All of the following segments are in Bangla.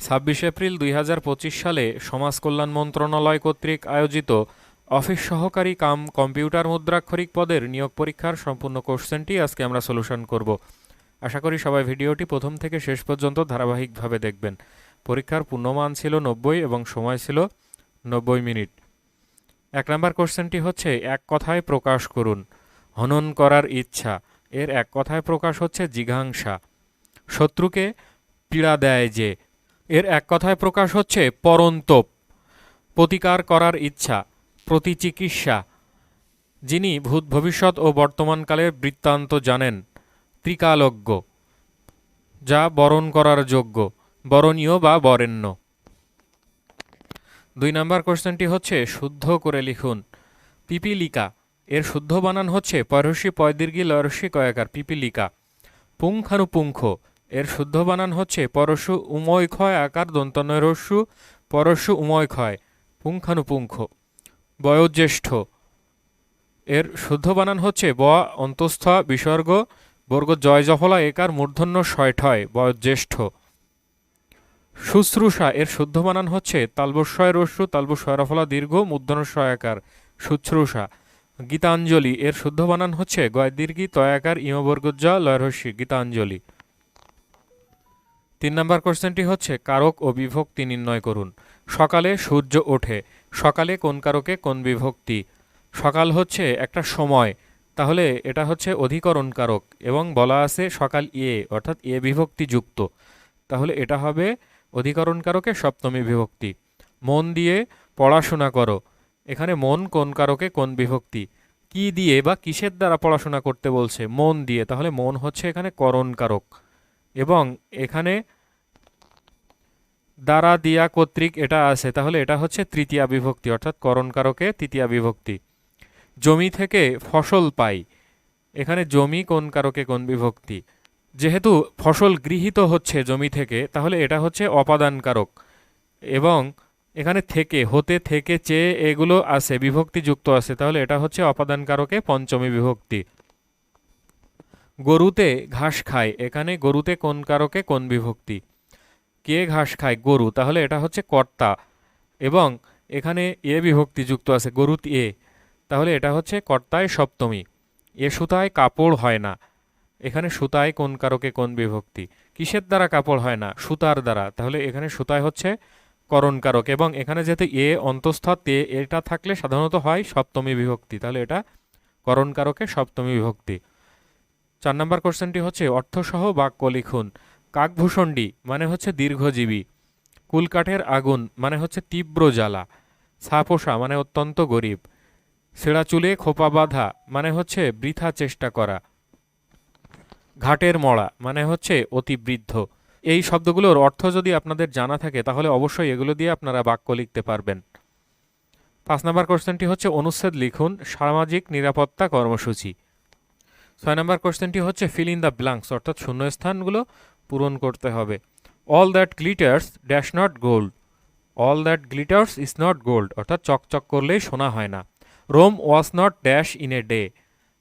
ছাব্বিশ এপ্রিল দুই হাজার পঁচিশ সালে সমাজ কল্যাণ মন্ত্রণালয় কর্তৃক আয়োজিত অফিস সহকারী কাম কম্পিউটার মুদ্রাক্ষরিক পদের নিয়োগ পরীক্ষার সম্পূর্ণ কোশ্চেনটি আজকে আমরা সলিউশন করব। আশা করি সবাই ভিডিওটি প্রথম থেকে শেষ পর্যন্ত ধারাবাহিকভাবে দেখবেন। পরীক্ষার পূর্ণমান ছিল নব্বই এবং সময় ছিল নব্বই মিনিট। এক নম্বর কোশ্চেনটি হচ্ছে, এক কথায় প্রকাশ করুন। হনন করার ইচ্ছা। এর এক কথায় প্রকাশ হচ্ছে জিঘাংসা। শত্রুকে পীড়া দেয় যে এর এক কথায় প্রকাশ হচ্ছে পরন্তপ, প্রতিকার করার ইচ্ছা, প্রতিচিকিৎসা। যিনি ভূত ভবিষ্যৎ ও বর্তমানকালের বৃত্তান্ত জানেন, ত্রিকালজ্ঞ, যা বরণ করার যোগ্য, বরণীয় বা বরেণ্য। দুই নম্বর কোশ্চেনটি হচ্ছে, শুদ্ধ করে লিখুন। পিপিলিকা, এর শুদ্ধ বানান হচ্ছে পরশি পয়দীর্ঘি লরসি কয়াকার পিপিলিকা, পুঙ্খানুপুঙ্খ এর শুদ্ধ বানান হচ্ছে, পরশু উময় ক্ষয়, আকার দন্তনয়রস্যু পরশু উময় ক্ষয়, পুঙ্খানুপুঙ্খ, বয়োজ্যেষ্ঠ। এর শুদ্ধ বানান হচ্ছে, ব, অন্তস্থ, বিসর্গ, বর্গ, জয়, জফলা, একার, মূর্ধন্য শয়ঠয় বয়োজ্যেষ্ঠ। শুশ্রূষা, এর শুদ্ধ বানান হচ্ছে, তালবস্বয় রস্যু তালবস্বয়রফলা দীর্ঘ, মূর্ধন্য সয়াকার শুশ্রূষা। গীতাঞ্জলি, এর শুদ্ধ বানান হচ্ছে, গয় দীর্ঘি তয়াকার ইমবর্গজ লয়রস্যি গীতাঞ্জলি। তিন নম্বর কোশ্চেনটি হচ্ছে, কারক ও বিভক্তি নির্ণয় করুন। সকালে সূর্য ওঠে, সকালে কোন কারকে কোন বিভক্তি? সকাল হচ্ছে একটা সময়, তাহলে এটা হচ্ছে অধিকরণ কারক, এবং বলা আছে সকাল এ, অর্থাৎ এ বিভক্তি যুক্ত তাহলে এটা হবে অধিকরণ কারকে সপ্তমী বিভক্তি। মন দিয়ে পড়াশোনা করো, এখানে মন কোন কারকে কোন বিভক্তি? কি দিয়ে বা কিসের দ্বারা পড়াশোনা করতে বলছে? মন দিয়ে, তাহলে মন হচ্ছে এখানে করণ কারক। এবং এখানে দ্বারা দিয়া কর্তৃক এটা আছে, তাহলে এটা হচ্ছে তৃতীয়া বিভক্তি, অর্থাৎ করণকারকে তৃতীয়া বিভক্তি। জমি থেকে ফসল পাই, এখানে জমি কোন কারকে কোন বিভক্তি। যেহেতু ফসল গৃহীত হচ্ছে জমি থেকে, তাহলে এটা হচ্ছে অপাদান কারক। এবং এখানে থেকে, হতে থেকে চেয়ে এগুলো আছে বিভক্তি যুক্ত আছে, তাহলে এটা হচ্ছে অপাদান কারকে পঞ্চমী বিভক্তি। গরুতে ঘাস খায়। এখানে গরুতে কোন কারকে? কোন বিভক্তি? কে ঘাস খায়? গরু। তাহলে এটা হচ্ছে কর্তা। এবং এখানে এ বিভক্তি যুক্ত আছে, গরুত এ। তাহলে এটা হচ্ছে কর্তায় সপ্তমী। এ সুতায় কাপড় হয় না। এখানে সুতায় কোন কারকে? কোন বিভক্তি? কিসের দ্বারা কাপড় হয় না? সুতার দ্বারা। তাহলে এখানে সুতায় হচ্ছে করণ কারক। এবং এখানে যেহেতু এ অন্তঃস্থ, তে এটা থাকলে সাধারণত হয় সপ্তমী বিভক্তি। তাহলে এটা করণ কারকে সপ্তমী বিভক্তি। চার নম্বর কোশ্চেনটি হচ্ছে, অর্থসহ বাক্য লিখুন কাকভূষণ্ডী মানে হচ্ছে দীর্ঘজীবী। কুলকাঠের আগুন মানে হচ্ছে তীব্র জ্বালা। ছাপোষা মানে অত্যন্ত গরিব। ছেঁড়া চুলে খোপা বাঁধা মানে হচ্ছে বৃথা চেষ্টা করা। ঘাটের মড়া মানে হচ্ছে অতি বৃদ্ধ। এই শব্দগুলোর অর্থ যদি আপনাদের জানা থাকে, তাহলে অবশ্যই এগুলো দিয়ে আপনারা বাক্য লিখতে পারবেন। পাঁচ নম্বর কোশ্চেনটি হচ্ছে, অনুচ্ছেদ লিখুন, সামাজিক নিরাপত্তা কর্মসূচি। ছয় নম্বর কোশ্চেনটি হচ্ছে ফিল ইন দ্য ব্লাঙ্কস অর্থাৎ শূন্যস্থানগুলো পূরণ করতে হবে। All that glitters dash not gold all that glitters is not gold অর্থাৎ চকচক করলেই শোনা হয় না। Rome was not dash in a day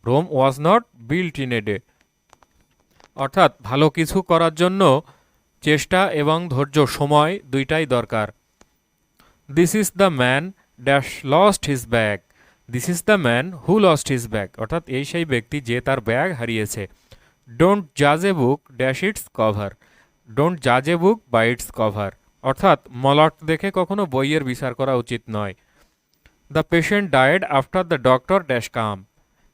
Rome was not built in a day অর্থাৎ ভালো কিছু করার জন্য চেষ্টা এবং ধৈর্য, সময় দুইটাই দরকার। This is the man dash lost his bag this is the man who lost his bag অর্থাৎ এই সেই ব্যক্তি যে তার ব্যাগ হারিয়েছে। ডোন্ট জাজ এ বুক ড্যাশ ইটস কভার ডোন্ট জাজ এ বুক বাই ইটস কভার অর্থাৎ মলট দেখে কখনো বইয়ের বিচার করা উচিত নয়। The patient died after the doctor dash come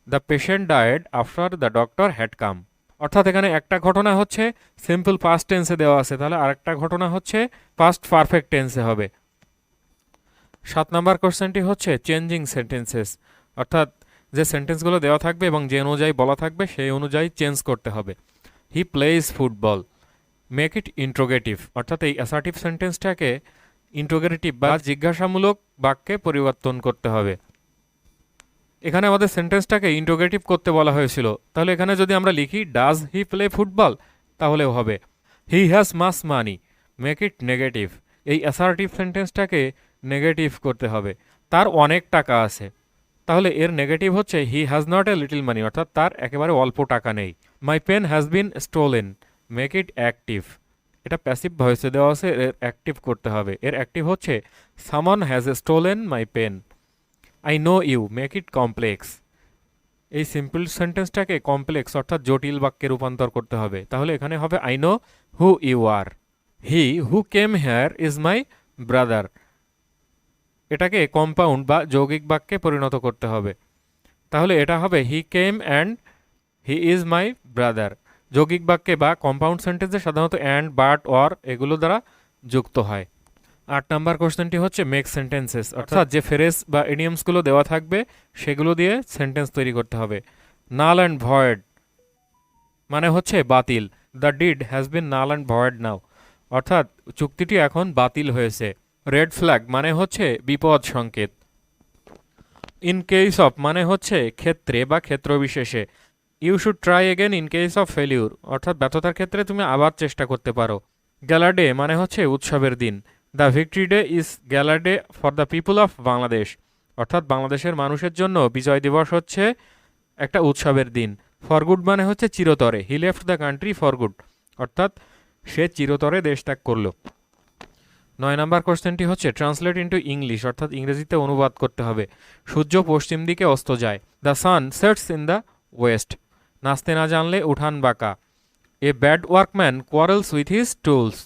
the patient died after the doctor had come অর্থাৎ এখানে একটা ঘটনা হচ্ছে সিম্পল পাস্ট টেন্সে দেওয়া আছে। তাহলে আরেকটা ঘটনা হচ্ছে পাস্ট পারফেক্ট টেন্সে হবে। নাম্বার কোশ্চেনটি হচ্ছে চেঞ্জিং সেন্টেন্সেস। অর্থাৎ যে সেন্টেন্সগুলো দেওয়া থাকবে এবং যে অনুযায়ী বলা থাকবে, সেই অনুযায়ী চেঞ্জ করতে হবে। He plays football make it interrogative অর্থাৎ এই অ্যাসার্টিভ সেন্টেন্সটাকে ইন্ট্রোগেটিভ বা জিজ্ঞাসামূলক বাক্যে পরিবর্তন করতে হবে। এখানে আমাদের সেন্টেন্সটাকে ইন্ট্রোগেটিভ করতে বলা হয়েছিল। তাহলে এখানে যদি আমরা লিখি ডাজ হি প্লে ফুটবল তাহলেও হবে। He has much money make it negative এই অ্যাসার্টিভ সেন্টেন্সটাকে নেগেটিভ করতে হবে। তার অনেক টাকা আছে। তাহলে এর নেগেটিভ হচ্ছে he has not a little money অর্থাৎ তার একেবারে অল্প টাকা নেই। My pen has been stolen make it active এটা প্যাসিভ ভয়েসে দেওয়া আছে, এর অ্যাক্টিভ করতে হবে। এর অ্যাক্টিভ হচ্ছে someone has a stolen my pen I know you make it complex এই সিম্পল সেন্টেন্সটাকে কমপ্লেক্স অর্থাৎ জটিল বাক্যে রূপান্তর করতে হবে। তাহলে এখানে হবে I know who you are he who came here is my brother এটাকে কম্পাউন্ড বা যৌগিক বাক্যে পরিণত করতে হবে। তাহলে এটা হবে he came and he is my brother যৌগিক বাক্যে বা কম্পাউন্ড সেন্টেন্সে সাধারণত অ্যান্ড বাট অর এগুলো দ্বারা যুক্ত হয়। আট নাম্বার কোশ্চেনটি হচ্ছে মেক সেন্টেন্সেস অর্থাৎ যে ফেরেস বা ইডিয়মসগুলো দেওয়া থাকবে সেগুলো দিয়ে সেন্টেন্স তৈরি করতে হবে। নাল অ্যান্ড ভয়েড মানে হচ্ছে বাতিল। The deed has been null and void now অর্থাৎ চুক্তিটি এখন বাতিল হয়েছে। রেড ফ্ল্যাগ মানে হচ্ছে বিপদ সংকেত। ইন কেস অফ মানে হচ্ছে ক্ষেত্রে বা ক্ষেত্র বিশেষে you should try again in case of failure, অর্থাৎ ব্যর্থতার ক্ষেত্রে তুমি আবার চেষ্টা করতে পারো। গ্যালা ডে মানে হচ্ছে উৎসবের দিন। The victory day is gala day for the people of Bangladesh. অর্থাৎ বাংলাদেশের মানুষের জন্য বিজয় দিবস হচ্ছে একটা উৎসবের দিন। ফর গুড মানে হচ্ছে চিরতরে। He left the country for good. অর্থাৎ সে চিরতরে দেশ ত্যাগ করল। নয় নম্বর কোশ্চেনটি হচ্ছে ট্রান্সলেট ইন্টু ইংলিশ অর্থাৎ ইংরেজিতে অনুবাদ করতে হবে। সূর্য পশ্চিম দিকে অস্ত যায়। The sun sets in the west নাচতে না জানলে উঠান বাঁকা। A bad workman quarrels with his tools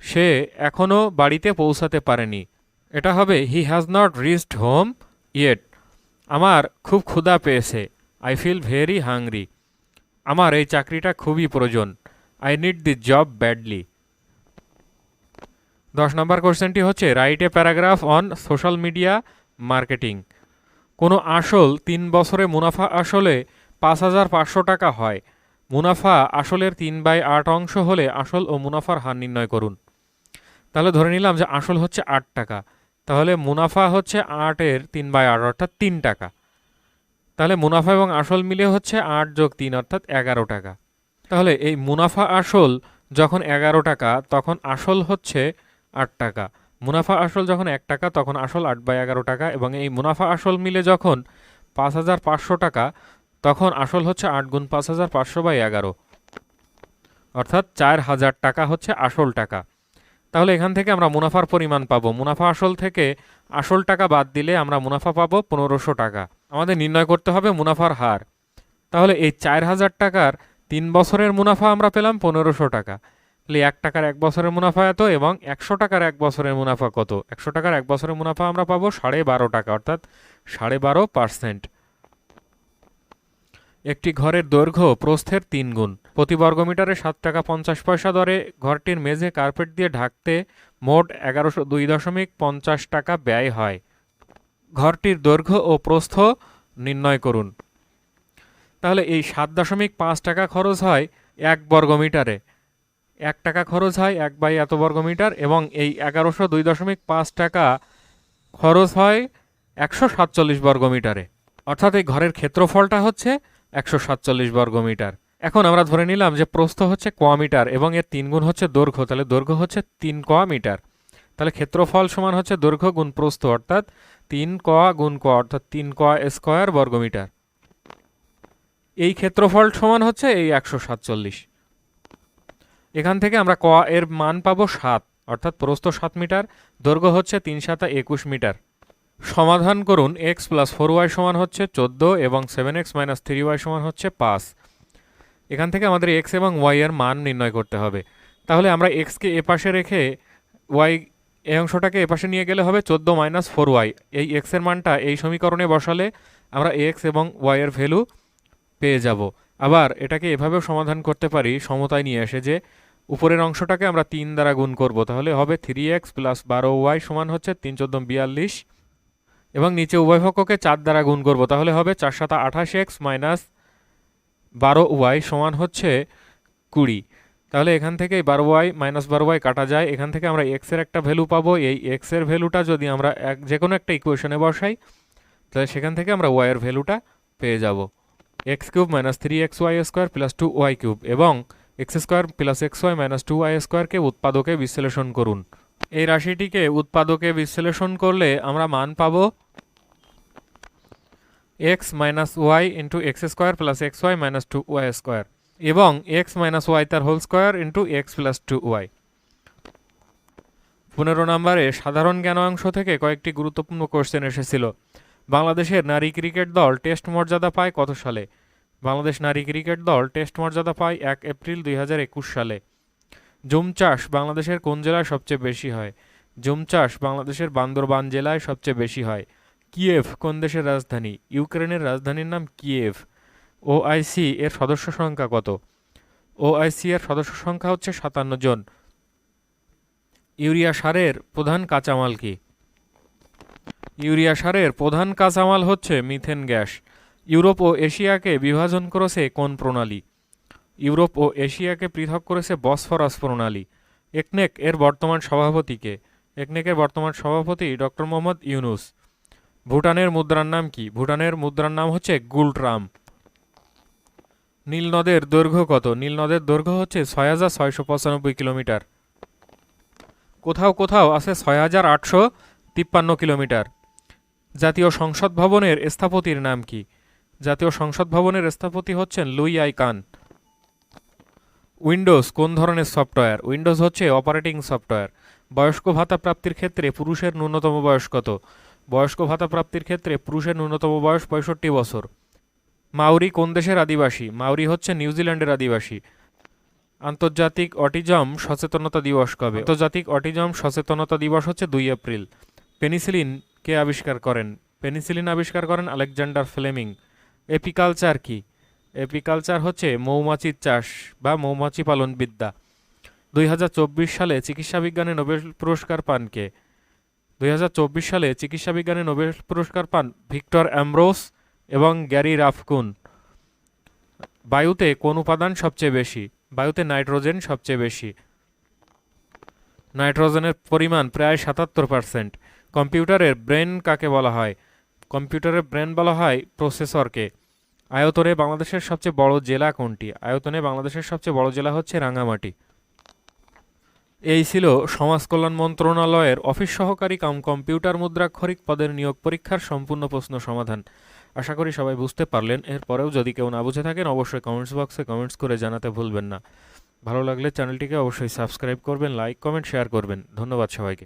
সে এখনও বাড়িতে পৌঁছাতে পারেনি। এটা হবে he has not reached home yet আমার খুব ক্ষুধা পেয়েছে। আই ফিল ভেরি হাংরি আমার এই চাকরিটা খুবই প্রয়োজন। I need the job badly দশ নম্বর কোশ্চেনটি হচ্ছে write a paragraph on social media marketing কোনো আসল তিন বছরে মুনাফা আসলে পাঁচ হাজার পাঁচশো টাকা হয়। মুনাফা আসলের তিন বাই আট অংশ হলে আসল ও মুনাফার হার নির্ণয় করুন। তাহলে ধরে নিলাম যে আসল হচ্ছে আট টাকা। তাহলে মুনাফা হচ্ছে আটের তিন বাই আট অর্থাৎ তিন টাকা। তাহলে মুনাফা এবং আসল মিলে হচ্ছে আট যোগ তিন অর্থাৎ এগারো টাকা। তাহলে এই মুনাফা আসল যখন এগারো টাকা, তখন আসল হচ্ছে আট টাকা। মুনাফা আসল যখন এক টাকা, তখন আসল আট বাই এগারো টাকা এবং এই মুনাফা আসল মিলে যখন পাঁচ হাজার পাঁচশো টাকা, তখন আসল হচ্ছে আট গুণ পাঁচ হাজার পাঁচশো বাই এগারো। অর্থাৎ চার হাজার টাকা হচ্ছে আসল টাকা। তাহলে এখান থেকে আমরা মুনাফার পরিমাণ পাবো। মুনাফা আসল থেকে আসল টাকা বাদ দিলে আমরা মুনাফা পাবো পনেরোশো টাকা। আমাদের নির্ণয় করতে হবে মুনাফার হার। তাহলে এই চার হাজার টাকার তিন বছরের মুনাফা আমরা পেলাম পনেরোশো টাকা। এক টাকার এক বছরের মুনাফা এত এবং একশো টাকার এক বছরের মুনাফা কত? একশো টাকার এক বছরের মুনাফা আমরা পাবো সাড়ে বারো টাকা, অর্থাৎ সাড়ে বারো পার্সেন্ট একটি ঘরের দৈর্ঘ্য প্রস্থের তিন গুণ। প্রতি বর্গমিটারে সাত টাকা পঞ্চাশ পয়সা দরে, ঘরটির মেঝে কার্পেট দিয়ে ঢাকতে মোট এগারোশো দুই দশমিক পঞ্চাশ টাকা ব্যয় হয়। ঘরটির দৈর্ঘ্য ও প্রস্থ নির্ণয় করুন। তাহলে এই সাত দশমিক পাঁচ টাকা খরচ হয় এক বর্গমিটারে। এক টাকা খরচ হয় এক বাই এত বর্গমিটার এবং এই এগারোশো দুই দশমিক পাঁচ টাকা খরচ হয় একশো সাতচল্লিশ বর্গমিটারে অর্থাৎ এই ঘরের ক্ষেত্রফলটা হচ্ছে একশো সাতচল্লিশ বর্গমিটার এখন আমরা ধরে নিলাম যে প্রস্থ হচ্ছে ক মিটার এবং এর তিন গুণ হচ্ছে দৈর্ঘ্য, তাহলে দৈর্ঘ্য হচ্ছে তিন ক মিটার। তাহলে ক্ষেত্রফল সমান হচ্ছে দৈর্ঘ্য গুণ প্রস্থ, অর্থাৎ তিন ক গুণ ক অর্থাৎ তিন ক স্কোয়ার বর্গমিটার এই ক্ষেত্রফল সমান হচ্ছে এই একশো সাতচল্লিশ। এখান থেকে আমরা ক এর মান পাবো সাত, অর্থাৎ প্রস্থ সাত মিটার, দৈর্ঘ্য হচ্ছে তিন সাতা একুশ মিটার। সমাধান করুন এক্স প্লাস ফোর ওয়াই সমান হচ্ছে চোদ্দ এবং seven x minus three y সমান হচ্ছে পাঁচ। এখান থেকে আমাদের এক্স এবং ওয়াই এর মান নির্ণয় করতে হবে। তাহলে আমরা এক্সকে এ পাশে রেখে ওয়াই এই অংশটাকে এ পাশে নিয়ে গেলে হবে চোদ্দ মাইনাস ফোর ওয়াই এই এক্সের মানটা এই সমীকরণে বসালে আমরা এক্স এবং ওয়াই এর ভ্যালু পেয়ে যাব। আবার এটাকে এভাবেও সমাধান করতে পারি, সমতায় নিয়ে এসে যে উপরের অংশটাকে আমরা তিন দ্বারা গুণ করব, তাহলে হবে থ্রি এক্স প্লাস বারো ওয়াই সমান হচ্ছে তিন চোদ্দ বিয়াল্লিশ, এবং নিচে উভয় পক্ষকে চার দ্বারা গুণ করব, তাহলে হবে চার সাতা আঠাশ এক্স মাইনাস বারো ওয়াই সমান হচ্ছে কুড়ি। তাহলে এখান থেকে বারো ওয়াই মাইনাস বারো ওয়াই কাটা যায়, এখান থেকে আমরা এক্সের একটা ভ্যালু পাবো, এই এক্সের ভ্যালুটা যদি আমরা এক যে কোনো একটা ইকুয়েশনে বসাই, তাহলে সেখান থেকে আমরা ওয়াইয়ের ভ্যালুটা পেয়ে যাব। X cube minus three x y square plus two y cube এবং x square plus x y minus two y স্কোয়ারকে উৎপাদকে বিশ্লেষণ করুন। এই রাশিটিকে উৎপাদকে বিশ্লেষণ করলে আমরা মান পাবো x minus y into x square plus x y minus two y square এবং এক্স মাইনাস ওয়াই তার whole square into x plus two y পনেরো নম্বরে সাধারণ জ্ঞান অংশ থেকে কয়েকটি গুরুত্বপূর্ণ কোশ্চেন এসেছিল। বাংলাদেশের নারী ক্রিকেট দল টেস্ট মর্যাদা পায় কত সালে? বাংলাদেশ নারী ক্রিকেট দল টেস্ট মর্যাদা পায় এক এপ্রিল দুই হাজার একুশ সালে। জুম চাষ বাংলাদেশের কোন জেলায় সবচেয়ে বেশি হয়? জুম চাষ বাংলাদেশের বান্দরবান জেলায় সবচেয়ে বেশি হয়। কিয়েভ কোন দেশের রাজধানী? ইউক্রেনের রাজধানীর নাম কিয়েভ। ওআইসি এর সদস্য সংখ্যা কত? ওআইসি এর সদস্য সংখ্যা হচ্ছে সাতান্ন জন। ইউরিয়া সারের প্রধান কাঁচামাল কি? ইউরিয়া সারের প্রধান কাঁচামাল হচ্ছে মিথেন গ্যাস। ইউরোপ ও এশিয়াকে বিভাজন করেছে কোন প্রণালী? ইউরোপ ও এশিয়াকে পৃথক করেছে বসফরাস প্রণালী। একনেক এর বর্তমান সভাপতিকে একনেকের বর্তমান সভাপতি ডক্টর মোহাম্মদ ইউনুস। ভুটানের মুদ্রার নাম কি? ভুটানের মুদ্রার নাম হচ্ছে গুলট্রাম নীল নদের দৈর্ঘ্য কত? নীল নদের দৈর্ঘ্য হচ্ছে ছয় হাজার ছয়শো পঁচানব্বই কিলোমিটার। কোথাও কোথাও আছে ছয় হাজার আটশো তিপ্পান্ন কিলোমিটার। জাতীয় সংসদ ভবনের স্থপতির নাম কি? জাতীয় সংসদ ভবনের স্থপতি হচ্ছেন লুই আই কান। উইন্ডোজ, কোন ধরনের সফটওয়্যার? উইন্ডোজ হচ্ছে অপারেটিং সফটওয়্যার। বয়স্ক ভাতা প্রাপ্তির ক্ষেত্রে পুরুষের ন্যূনতম বয়স কত? বয়স্ক ভাতা প্রাপ্তির ক্ষেত্রে পুরুষের ন্যূনতম বয়স পঁয়ষট্টি বছর। মাউরি কোন দেশের আদিবাসী? মাউরি হচ্ছে নিউজিল্যান্ডের আদিবাসী। আন্তর্জাতিক অটিজম সচেতনতা দিবস কবে? আন্তর্জাতিক অটিজম সচেতনতা দিবস হচ্ছে দুই এপ্রিল। পেনিসিলিন কে আবিষ্কার করেন। পেনিসিলিন আবিষ্কার করেন আলেকজান্ডার ফ্লেমিং। এপিকালচার কি? এপিকালচার হচ্ছে মৌমাছির চাষ বা মৌমাছি পালন বিদ্যা। দুই হাজার চব্বিশ সালে চিকিৎসা বিজ্ঞানে নোবেল পুরস্কার পান কে? দুই হাজার চব্বিশ সালে চিকিৎসা বিজ্ঞানে নোবেল পুরস্কার পান ভিক্টর অ্যামব্রোস এবং গ্যারি রাফকুন। বায়ুতে কোন উপাদান সবচেয়ে বেশি? বায়ুতে নাইট্রোজেন সবচেয়ে বেশি। নাইট্রোজেনের পরিমাণ প্রায় সাতাত্তর পার্সেন্ট। কম্পিউটারের ব্রেন কাকে বলা হয়? কম্পিউটারের ব্রেন বলা হয় প্রসেসরকে। আয়তনে বাংলাদেশের সবচেয়ে বড় জেলা কোনটি? আয়তনে বাংলাদেশের সবচেয়ে বড় জেলা হচ্ছে রাঙামাটি এই ছিল সমাজ কল্যাণ মন্ত্রণালয়ের অফিস সহকারী কাম কম্পিউটার মুদ্রাক্ষরিক পদের নিয়োগ পরীক্ষার সম্পূর্ণ প্রশ্ন সমাধান। আশা করি সবাই বুঝতে পারলেন। এরপরেও যদি কেউ না বুঝে থাকেন, অবশ্যই কমেন্টস বক্সে কমেন্টস করে জানাতে ভুলবেন না। ভালো লাগলে চ্যানেলটিকে অবশ্যই সাবস্ক্রাইব করবেন, লাইক, কমেন্ট, শেয়ার করবেন। ধন্যবাদ সবাইকে।